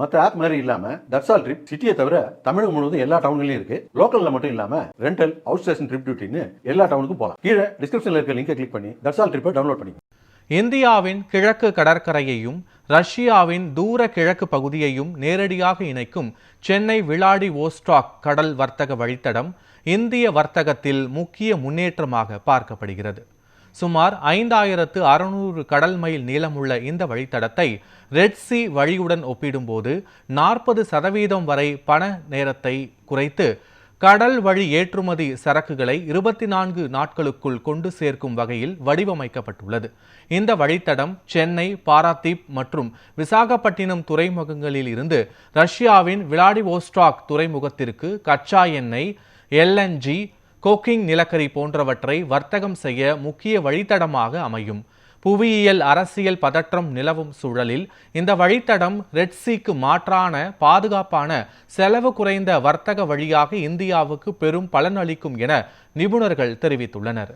மற்ற ஆப் மாதிரி இல்லாம தர்சால் ட்ரிப் சிட்டியை தவிர தமிழகம் முழுவதும் எல்லா டவுன்லயும் இருக்கு. லோக்கல்ல மட்டும் இல்லாம ரெண்டல் அவுட் ஸ்டேஷன் ட்ரிப் டியூட்டின்னு எல்லா டவுனுக்கும் போகலாம் கீழே டிஸ்கிரிப்ஷன்ல இருக்க லிங்கை கிளிக் பண்ணி தட்சால் ட்ரிப்பை டவுன்லோட் பண்ணி இந்தியாவின் கிழக்கு கடற்கரையையும் ரஷ்யாவின் தூர கிழக்கு பகுதியையும் நேரடியாக இணைக்கும் சென்னை விளாடி ஓஸ்டாக் கடல் வர்த்தக வழித்தடம் இந்திய வர்த்தகத்தில் முக்கிய முன்னேற்றமாக பார்க்கப்படுகிறது. சுமார் ஐந்தாயிரத்து அறுநூறு கடல் மைல் நீளமுள்ள இந்த வழித்தடத்தை ரெட் சி வழியுடன் ஒப்பிடும்போது நாற்பது சதவீதம் வரை பண நேரத்தை குறைத்து கடல் வழி ஏற்றுமதி சரக்குகளை இருபத்தி நான்கு நாட்களுக்குள் கொண்டு சேர்க்கும் வகையில் வடிவமைக்கப்பட்டுள்ளது. இந்த வழித்தடம் சென்னை பாராதீப் மற்றும் விசாகப்பட்டினம் துறைமுகங்களில் இருந்து ரஷ்யாவின் விளாடிவோஸ்டாக் துறைமுகத்திற்கு கச்சா எண்ணெய் எல்என்ஜி கோக்கிங் நிலக்கரி போன்றவற்றை வர்த்தகம் செய்ய முக்கிய வழித்தடமாக அமையும். புவியியல் அரசியல் பதற்றம் நிலவும் சூழலில் இந்த வழித்தடம் ரெட்சிக்கு மாற்றான பாதுகாப்பான செலவு குறைந்த வர்த்தக வழியாக இந்தியாவுக்கு பெரும் பலன் அளிக்கும் என நிபுணர்கள் தெரிவித்துள்ளனர்.